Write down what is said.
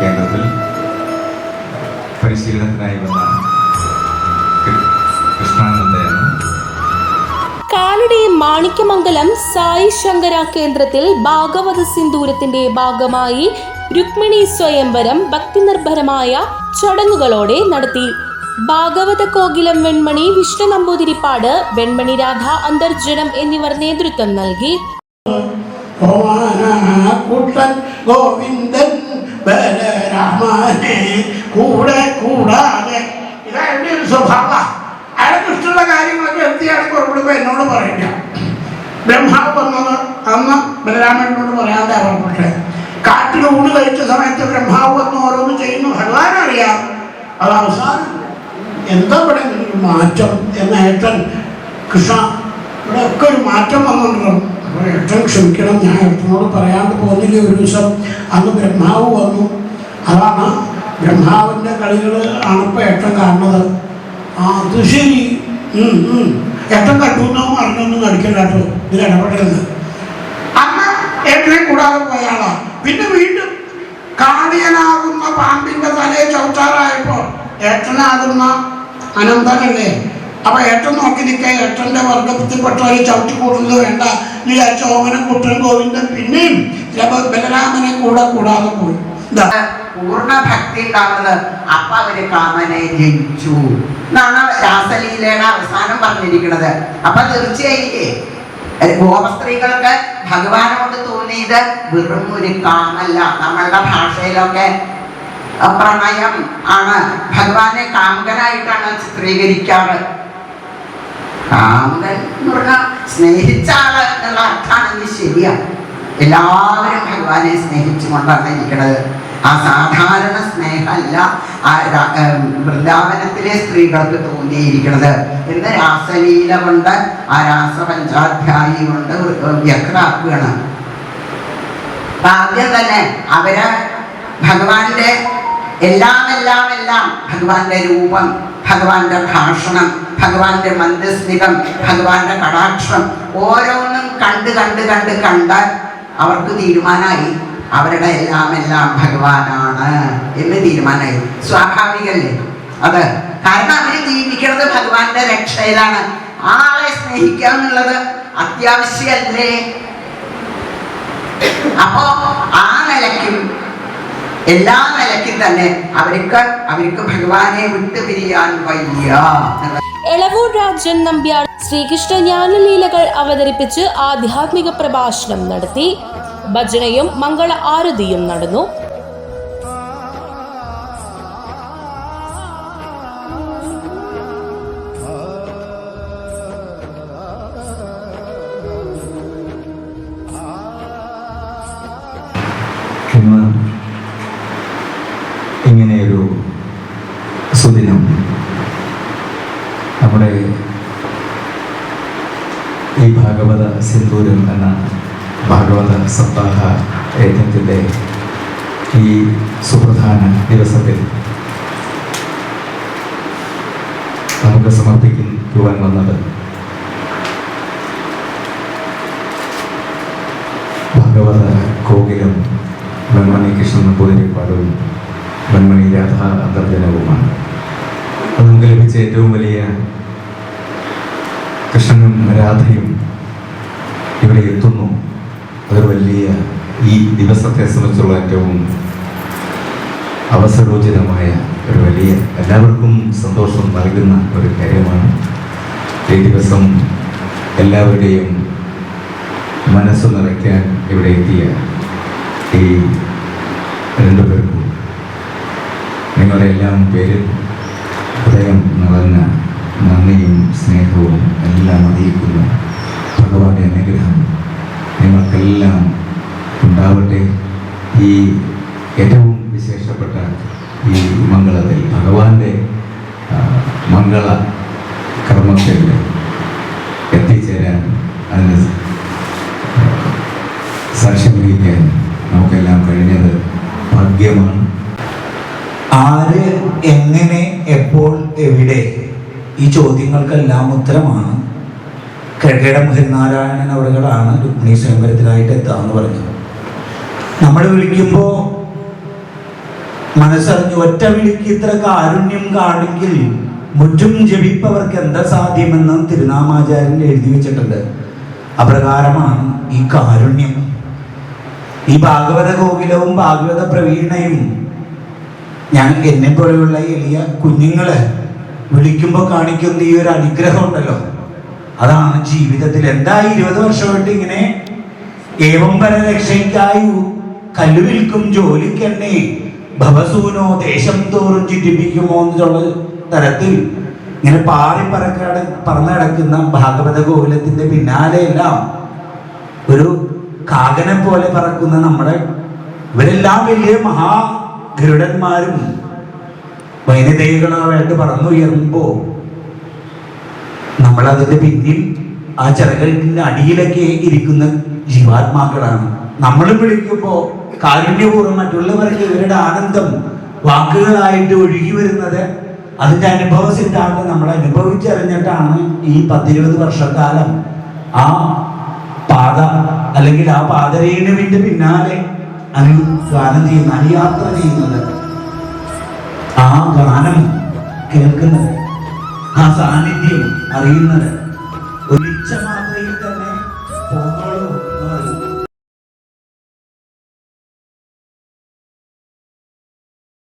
കേന്ദ്രത്തിൽ പരിശീലനത്തിനായി വന്ന കൃഷ്ണാനന്ദയാണ് കാലടി മാണിക്യമംഗലം സായി ശങ്കര കേന്ദ്രത്തിൽ ഭാഗവത സിന്ദൂരത്തിന്റെ ഭാഗമായി രുക്മിണി സ്വയംവരം ഭക്തിനിർഭരമായ ചടങ്ങുകളോടെ നടത്തി. ഭാഗവത കോകിലം വെൺമണി വിഷ്ണു നമ്പൂതിരിപ്പാട് വെൺമണി രാധ അന്തർജനം എന്നിവർ നേതൃത്വം നൽകി. കുട്ടൻ ഗോവിന്ദൻ കൂടെ കൂടെ ബ്രഹ്മാവ് വന്നത് അന്ന് ബലരാമനോട് പറയാതെ അറിയപ്പെട്ടെ കാട്ടിൽ ഊണ് കഴിച്ച സമയത്ത് ബ്രഹ്മാവ് വന്ന് ഓരോന്ന് ചെയ്യുന്നു. ഭഗവാൻ അറിയാം അത് അവസാനം എന്താ ഇവിടെ മാറ്റം എന്ന ഏട്ടൻ കൃഷ്ണ ഇവിടെ ഒക്കെ ഒരു മാറ്റം വന്നിട്ടുണ്ടോ അപ്പോൾ ഏട്ടൻ ക്ഷമിക്കണം ഞാൻ ഏട്ടനോട് പറയാണ്ട് പോകുന്നില്ല. ഒരു ദിവസം അന്ന് ബ്രഹ്മാവ് വന്നു. അതാണ് ബ്രഹ്മാവിന്റെ കളികൾ ആണ് ഇപ്പോൾ ഏട്ടൻ കാണുന്നത്. ആ അത് ശരി. ഉം, ഉം. ഏട്ടൻ കണ്ടു എന്നോ അറിഞ്ഞൊന്നും നടിക്കണ്ട കേട്ടോ. ഇതിൽ ഇടപെടരുത്. അന്ന് എന്നെ കൂടാതെ പോയ ആളാ. പിന്നെ വീണ്ടും കാടിയനാകുന്ന പാമ്പിന്റെ തലയെ ചവിട്ടാറായപ്പോൾ ഏട്ടനാകുന്ന അനന്തനല്ലേ? അപ്പൊ ഏട്ടൻ നോക്കി നിൽക്കുക ഏട്ടന്റെ വർഗത്തിൽപ്പെട്ടവരെ ചവിട്ടി കൂടുന്നത് വേണ്ട. ആ ചോമനം കുട്ടൻ ഗോവിന്ദൻ പിന്നെയും ബലരാമനെ കൂടെ കൂടാതെ പോയി. പൂർണ ഭക്തി ഉണ്ടാവുന്നത് അപ്പൊ അവർ കാമനെ ജനിച്ചു എന്നാണ് രാസലീലയുടെ അവസാനം പറഞ്ഞിരിക്കുന്നത്. അപ്പൊ തീർച്ചയായില്ലേ? ഗോപസ്ത്രീകൾക്ക് ഭഗവാനോട് തോന്നിയത് വെറും ഒരു കാമല്ല. നമ്മളുടെ ഭാഷയിലൊക്കെ പ്രണയം ആണ്. ഭഗവാനെ കാമുകനായിട്ടാണ് ചിത്രീകരിക്കാറ്. കാമുകൻ എന്ന് പറഞ്ഞാൽ സ്നേഹിച്ച ആൾ എന്നുള്ള അർത്ഥാണെങ്കിൽ ശരിയാണ് എല്ലാവരും ഭഗവാനെ സ്നേഹിച്ചുകൊണ്ടാണ് ഇരിക്കുന്നത് ആ സാധാരണ സ്നേഹമല്ല ആ വൃന്ദാവനത്തിലെ സ്ത്രീകൾക്ക് തോന്നിയിരിക്കുന്നത്. എന്ന് രാസലീല കൊണ്ട് ആ രാസപഞ്ചാധ്യായി കൊണ്ട് വ്യക്തമാക്കുകയാണ്. ആദ്യം തന്നെ അവർ ഭഗവാന്റെ എല്ലാം എല്ലാം എല്ലാം ഭഗവാന്റെ രൂപം ഭഗവാന്റെ ഭാഷണം ഭഗവാന്റെ മന്ദസ്മികം ഭഗവാന്റെ കടാക്ഷം ഓരോന്നും കണ്ട് കണ്ട് കണ്ട് കണ്ട് അവർക്ക് തീരുമാനമായി. അവരുടെ എല്ലാം എല്ലാം ഭഗവാനാണ് എന്ന് തീരുമാനമായി. സ്വാഭാവികല്ലേ? അത് കാരണം അവർ ജീവിക്കുന്നത് ഭഗവാന്റെ രക്ഷയിലാണ്. ആളെ സ്നേഹിക്കുക എന്നുള്ളത് അത്യാവശ്യമല്ലേ? അപ്പോ ആ നിലയ്ക്കും എല്ലാ നിലയ്ക്കും തന്നെ അവർക്ക് അവർക്ക് ഭഗവാനെ വിട്ടുപിരിയാൻ വയ്യ എന്നുള്ള എളവൂർ രാജൻ നമ്പ്യാർ ശ്രീകൃഷ്ണ ജ്ഞാനലീലകൾ അവതരിപ്പിച്ച് ആധ്യാത്മിക പ്രഭാഷണം നടത്തി. ഭജനയും മംഗള ആരതിയും നടന്നു. സുദിനം നമ്മുടെ ഈ ഭാഗവത സിന്ദൂരം എന്ന ഭാഗവത സപ്താഹ യജ്ഞത്തിന്റെ ഈ സുപ്രധാന ദിവസത്തിൽ നമുക്ക് സമർപ്പിക്കുവാൻ വന്നത് ഭഗവത കോകിലം വെൺമണി കൃഷ്ണൻ നമ്പൂതിരിപ്പാടും വെൺമണി രാധ അന്തർജനവുമാണ്. അത് നമുക്ക് ലഭിച്ച ഏറ്റവും വലിയ കൃഷ്ണനും രാധയും ഇവിടെ എത്തുന്നു. അതൊരു വലിയ ഈ ദിവസത്തെ സംബന്ധിച്ചുള്ള ഏറ്റവും അവസരോചിതമായ ഒരു വലിയ എല്ലാവർക്കും സന്തോഷം നൽകുന്ന ഒരു കാര്യമാണ്. ഈ ദിവസം എല്ലാവരുടെയും മനസ്സ് നിറയ്ക്കാൻ ഇവിടെ എത്തിയ ഈ രണ്ടു പേർക്കും നിങ്ങളുടെ എല്ലാം പേരിൽ ഹൃദയം നിറഞ്ഞ നന്ദിയും സ്നേഹവും മംഗള കർമ്മത്തിൽ എത്തിച്ചേരാൻ അതിന് സാക്ഷ്യം വഹിക്കാൻ നമുക്കെല്ലാം കഴിഞ്ഞത് ഭാഗ്യമാണ്. ആര് എങ്ങനെ എപ്പോൾ എവിടെ? ഈ ചോദ്യങ്ങൾക്കെല്ലാം ഉത്തരമാണ്. കിഴക്കേടം ഹരിനാരായണൻ അവറുകളാണ് രുക്മിണി സ്വയംവരത്തിലായിട്ട് എത്താമെന്ന് പറഞ്ഞത് നമ്മൾ വിളിക്കുമ്പോൾ മനസ്സറിഞ്ഞ് ഒറ്റ വിളിക്ക് ഇത്ര കാരുണ്യം കാണെങ്കിൽ മുറ്റും ജപിപ്പവർക്ക് എന്താ സാധ്യമെന്ന് തിരുനാമാചാര്യൻ എഴുതി വെച്ചിട്ടുണ്ട്. അപ്രകാരമാണ് ഈ കാരുണ്യം. ഈ ഭാഗവത ഗോകുലവും ഭാഗവത പ്രവീണയും ഞാൻ എന്നെ പോലെയുള്ള എളിയ കുഞ്ഞുങ്ങളെ വിളിക്കുമ്പോൾ കാണിക്കുന്ന ഈ ഒരു അനുഗ്രഹം ഉണ്ടല്ലോ. അതാണ് ജീവിതത്തിൽ. എന്താ ഇരുപത് വർഷമായിട്ട് ഇങ്ങനെ ഏവം പരരക്ഷയ്ക്കായി കല്ലുവിൽക്കും വിൽക്കും ജോലിക്കെന്നെ ഭവസൂനോ ദേശം തോറും ചുറ്റിപ്പിക്കുമോ എന്നുള്ള തരത്തിൽ ഇങ്ങനെ പാറി പറക്കട പറന്ന് കിടക്കുന്ന ഭാഗവത ഗോകുലത്തിന്റെ പിന്നാലെയെല്ലാം ഒരു കാകനെ പോലെ പറക്കുന്ന നമ്മുടെ ഇവരെല്ലാം വലിയ മഹാ ഗരുഡന്മാരും വൈനതേകളായിട്ട് പറന്നുയരുമ്പോ നമ്മൾ അതിന്റെ പിന്നിൽ ആ ചിറകളിന്റെ അടിയിലൊക്കെ ഇരിക്കുന്ന ജീവാത്മാക്കളാണ്. നമ്മൾ വിളിക്കുമ്പോ കാരുണ്യപൂർവം മറ്റുള്ളവർക്ക് ഇവരുടെ ആനന്ദം വാക്കുകളായിട്ട് ഒഴുകി വരുന്നത് അതിന്റെ അനുഭവ സിദ്ധാന്തം നമ്മൾ അനുഭവിച്ചറിഞ്ഞിട്ടാണ് ഈ പത്തിരുപത് വർഷക്കാലം ആ പാത അല്ലെങ്കിൽ ആ പാതരീണുവിന്റെ പിന്നാലെ അനു ഗാനം ചെയ്യുന്ന അനുയാത്ര ചെയ്യുന്നത്. ആ ഗാനം കേൾക്കുന്നത് ആ സാന്നിധ്യം അറിയുന്നത്